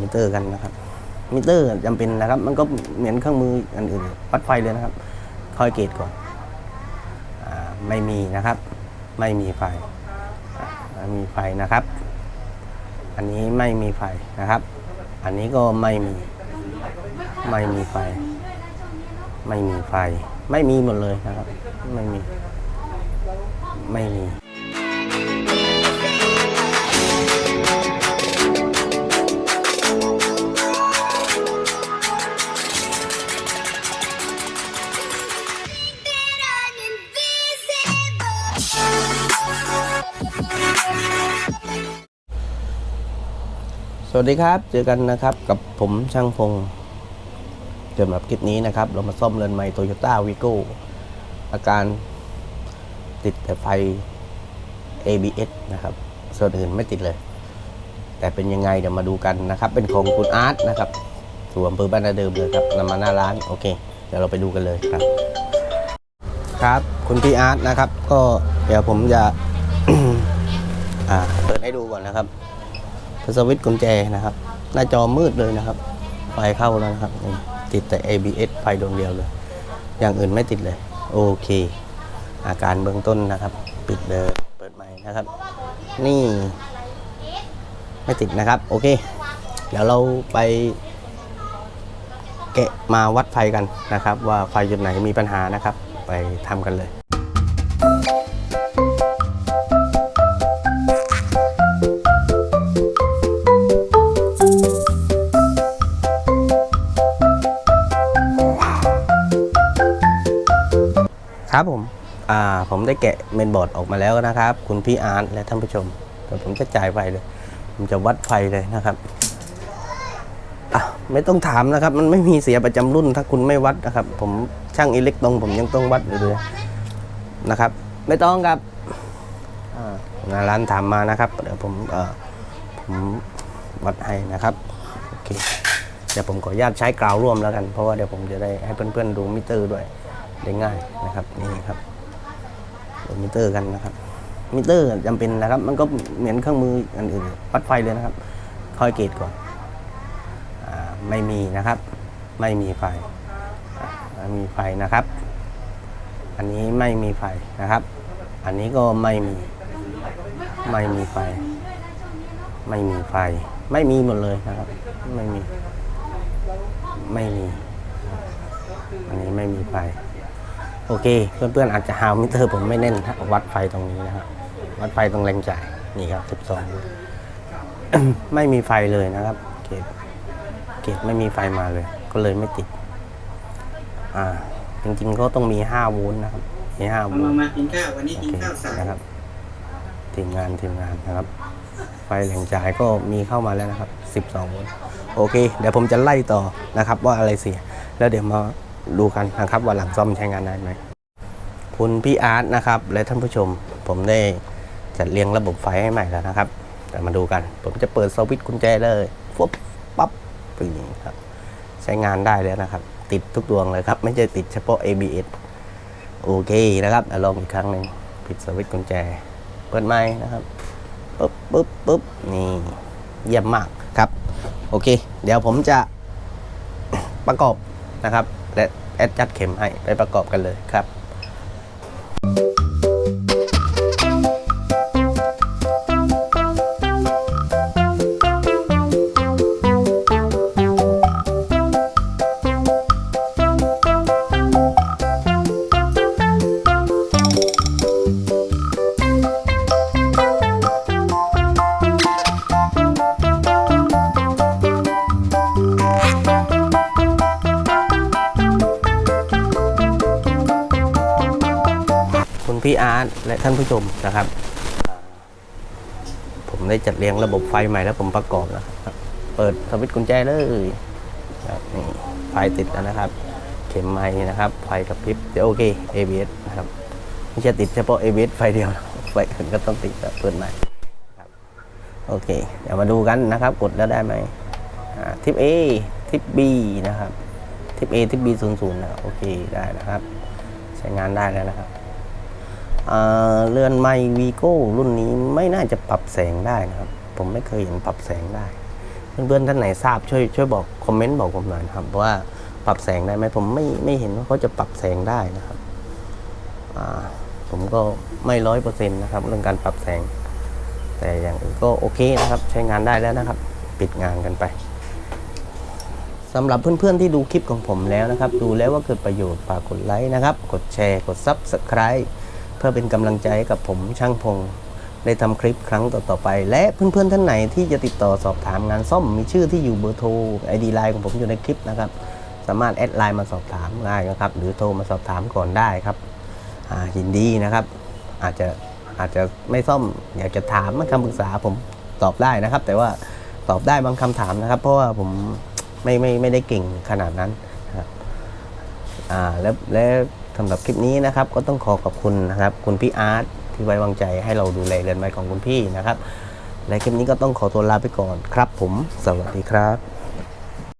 มิเตอร์กันนะครับ มิเตอร์จำเป็นนะครับ มันก็เหมือนเครื่องมืออันอื่นวัดไฟเลยนะครับ คอยเกตก่อนอไม่มีนะครับ ไม่มีไฟไม่มีไฟนะครับ อันนี้ไม่มีไฟนะครับ อันนี้ก็ไม่มี ไม่มีไฟ ไม่มีไฟ ไม่มีหมดเลยนะครับ ไม่มี ไม่มี สวัสดีครับเจอกันนะครับกับผมช่างพงสำหรับคลิปนี้นะครับ เรามาซ่อมเรือนใหม่โตโยต้าวีโก้อาการติดแต่ไฟ ABS นะครับ ส่วนอื่นไม่ติดเลย แต่เป็นยังไงเดี๋ยวมาดูกันนะครับ เป็นของคุณอาร์ตนะครับส่วนอำเภอบ้านนาเดิมเลยครับนำมาหน้าร้านโอเค เดี๋ยวเราไปดูกันเลยครับ ครับคุณพี่อาร์ตนะครับ ก็เดี๋ยวผมจะเปิดให้ดูก่อนนะครับ สวิตช์กุญแจนะครับ หน้าจอมืดเลยนะครับ ไฟเข้าแล้วนะครับ ติดแต่ ABS ไฟดวงเดียวเลย อย่างอื่นไม่ติดเลย โอเค อาการเบื้องต้นนะครับ ปิดเลยเปิดใหม่นะครับ นี่ ไม่ติดนะครับ โอเค เดี๋ยวเราไปแกะมาวัดไฟกันนะครับ ว่าไฟจุดไหนมีปัญหานะครับ ไปทำกันเลย ครับผมอ่าผมได้แกะเมนบอร์ดออกมาแล้วนะครับ คุณพี่อาร์ตและท่านผู้ชมเดี๋ยวผมจะจ่ายไฟเลย ผมจะวัดไฟเลยนะครับอะไม่ต้องถามนะครับ มันไม่มีเสียประจำรุ่นถ้าคุณไม่วัดนะครับ ผมช่างอิเล็กตรง ผมยังต้องวัดอยู่เลยนะครับ ไม่ต้องครับอ่านร้านถามมานะครับ เดี๋ยวผมเอ่อผมวัดให้นะครับโอเคเดี๋ยวผมขออนุญาตใช้กราวร่วมแล้วกัน เพราะว่าเดี๋ยวผมจะได้ให้เพื่อนๆดูมิเตอร์ด้วย ได้ง่ายนะครับนี่ครับดมิเตอร์กันนะครับ มิเตอร์จำเป็นนะครับ มันก็เหมือนเครื่องมืออันอื่นวัดไฟเลยนะครับคอยเกตก่อนอไม่มีนะครับ ไม่มีไฟไม่มีไฟนะครับ อันนี้ไม่มีไฟนะครับ อันนี้ก็ไม่มีไม่มีไฟ ไม่มีไฟ ไม่มีหมดเลยนะครับ ไม่มี ไม่มี อันนี้ไม่มีไฟ โอเค เพื่อนๆอาจจะหาวมิเตอร์ผมไม่แน่นถ้าวัดไฟตรงนี้นะครับวัดไฟตรงแรงจ่ายนี่ครับ 12 ไม่มีไฟเลยนะครับ เกตเกตไม่มีไฟมาเลย ก็เลยไม่ติด อ่า จริงๆก็ต้องมี 5 โวลต์นะครับมี5โวมาลต์มากินข้าววันนี้โอกินเคข้าวสายนะครับทีมงานทีมงานนะครับ ไฟแหล่งจ่ายก็มีเข้ามาแล้วนะครับ 12 โวลต์โอเค เดี๋ยวผมจะไล่ต่อนะครับ ว่าอะไรเสีย แล้วเดี๋ยวมา ดูกันนะครับว่าหลังซ่อมใช้งานได้ไหมคุณพี่อาร์ตนะครับและท่านผู้ชม ผมได้จัดเรียงระบบไฟให้ใหม่แล้วนะครับเดี๋ยวมาดูกัน ผมจะเปิดสวิตช์กุญแจเลยฟุบปั๊บปึ้งครับ ใช้งานได้แล้วนะครับ ติดทุกดวงเลยครับ ไม่ใช่ติดเฉพาะ ABS โอเคนะครับลองอีกครั้งหนึ่งปิดสวิตช์กุญแจ เปิดไม้นะครับปุ๊บปุ๊บปุ๊บนี่เยี่ยมมากครับ โอเค เดี๋ยวผมจะประกอบนะครับ และแอดจัดเข็มให้ไปประกอบกันเลยครับ พี่อาร์ตและท่านผู้ชมนะครับ ผมได้จัดเรียงระบบไฟใหม่แล้วผมประกอบแล้วครับ เปิดสวิตช์กุญแจเลยนี่ไฟติดแล้วนะครับ เข็มไม้นะครับ ไฟกับพริบเดี๋ยวโอเค ABS นะครับไม่ใช่ติดเฉพาะ ABS ไฟเดียวไฟอื่นก็ต้องติดเปิดใหม่ครับโอเค เดี๋ยวมาดูกันนะครับ กดแล้วได้ไหมทิป A ทิป B นะครับทิป A ทิป B 0 0นะโอเคได้นะครับ ใช้งานได้แล้วนะครับ เรือนไมวีโก้รุ่นนี้ไม่น่าจะปรับแสงได้นะครับ ผมไม่เคยเห็นปรับแสงได้ เพื่อนๆท่านไหนทราบช่วยช่วยบอกคอมเมนต์บอกผมหน่อยครับว่าปรับแสงได้ไหมผมไม่ไม่เห็นว่าเขาจะปรับแสงได้นะครับผมก็ไม่ร้อยเปอร์เซ็นต์นะครับ เรื่องการปรับแสง แต่อย่างอื่นก็โอเคนะครับ ใช้งานได้แล้วนะครับ ปิดงานกันไปสำหรับเพื่อนๆที่ดูคลิปของผมแล้วนะครับ ดูแล้วว่าเกิดประโยชน์ฝากกดไลค์นะครับ กดแชร์กด Subscribe เพื่อเป็นกำลังใจให้กับผมช่างพงได้ทำคลิปครั้งต่อๆไป และเพื่อนๆท่านไหนที่จะติดต่อสอบถามงานซ่อมมีชื่อที่อยู่เบอร์โทรไอดีไลน์ของผมอยู่ในคลิปนะครับ สามารถแอดไลน์มาสอบถามได้นะครับ หรือโทรมาสอบถามก่อนได้ครับอ่ายินดีนะครับ อาจจะอาจจะไม่ซ่อมอยากจะถามคำปรึกษาผมตอบได้นะครับ แต่ว่าตอบได้บางคำถามนะครับ เพราะว่าผมไม่ไม่ไม่ได้เก่งขนาดนั้นครับอ่าและและ สำหรับคลิปนี้นะครับก็ต้องขอขอบคุณนะครับคุณพี่อาร์ตที่ไว้วางใจให้เราดูแลเรือนไม้ของคุณพี่นะครับ และคลิปนี้ก็ต้องขอตัวลาไปก่อนครับผม สวัสดีครับ